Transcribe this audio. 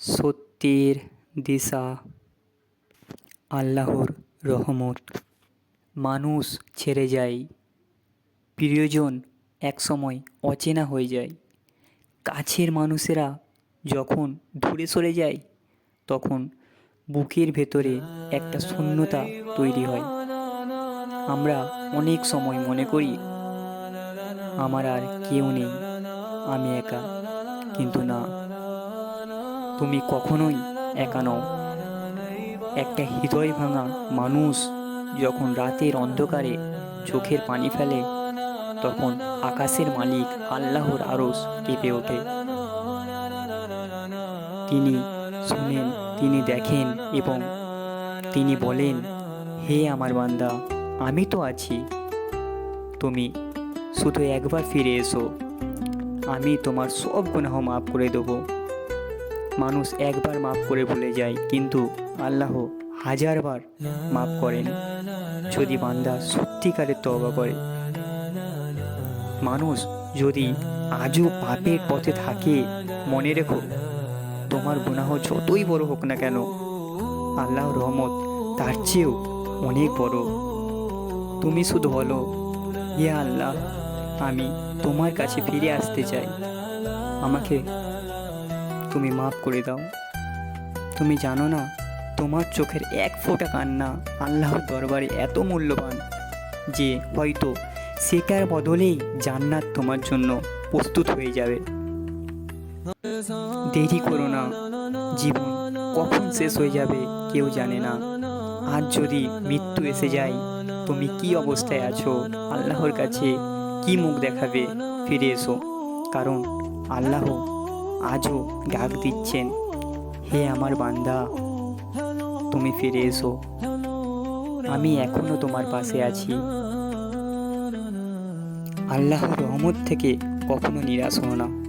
সত্যের দিশা আল্লাহর রহমত। মানুষ ছেড়ে যায়, প্রিয়জন একসময় অচেনা হয়ে যায়। কাছের মানুষেরা যখন দূরে সরে যায়, তখন বুকের ভেতরে একটা শূন্যতা তৈরি হয়। আমরা অনেক সময় মনে করি, আমার আর কেউ নেই, আমি একা। কিন্তু না তুমি কখনোই একা নও। একটা হৃদয় ভাঙা মানুষ যখন রাতের অন্ধকারে চোখের পানি ফেলে, তখন আকাশের মালিক আল্লাহর আরস কেঁপে ওঠে। তিনি শুনেন, তিনি দেখেন এবং তিনি বলেন, হে আমার বান্দা, আমি তো আছি। তুমি শুধু একবার ফিরে এসো। আমি তোমার সব গুনাহ মাফ করে দেবো। মানুষ একবার মাফ করে ভুলে যায়, কিন্তু আল্লাহ হাজারবার মাফ করেন। যদি বান্দা সত্যিকারের তওবা করে। মানুষ যদি আজও পাপের পথে থাকে, মনে রেখো, তোমার গুনাহ যতই বড় হোক না কেন আল্লাহর রহমত তার চেয়েও অনেক বড়। তুমি শুধু বলো ইয়া আল্লাহ, আমি তোমার কাছে ফিরে আসতে চাই। আমাকে তুমি মাফ করে দাও। তুমি জানো না, তোমার চোখের এক ফোঁটা কান্না আল্লাহর দরবারে এত মূল্যবান যে হয়তো সেটার বদলেই জান্নাত তোমার জন্য প্রস্তুত হয়ে যাবে। দেরি করো না, জীবন কখন শেষ হয়ে যাবে কেউ জানে না। আর যদি মৃত্যু এসে যায়, তুমি কি অবস্থায় আছো, আল্লাহর কাছে কি মুখ দেখাবে, ফিরে এসো। কারণ আল্লাহ আজও ডাক দিচ্ছেন, হে আমার বান্দা, তুমি ফিরে এসো। আমি এখনও তোমার পাশে আছি। আল্লাহর রহমত থেকে কখনো নিরাশ হও না।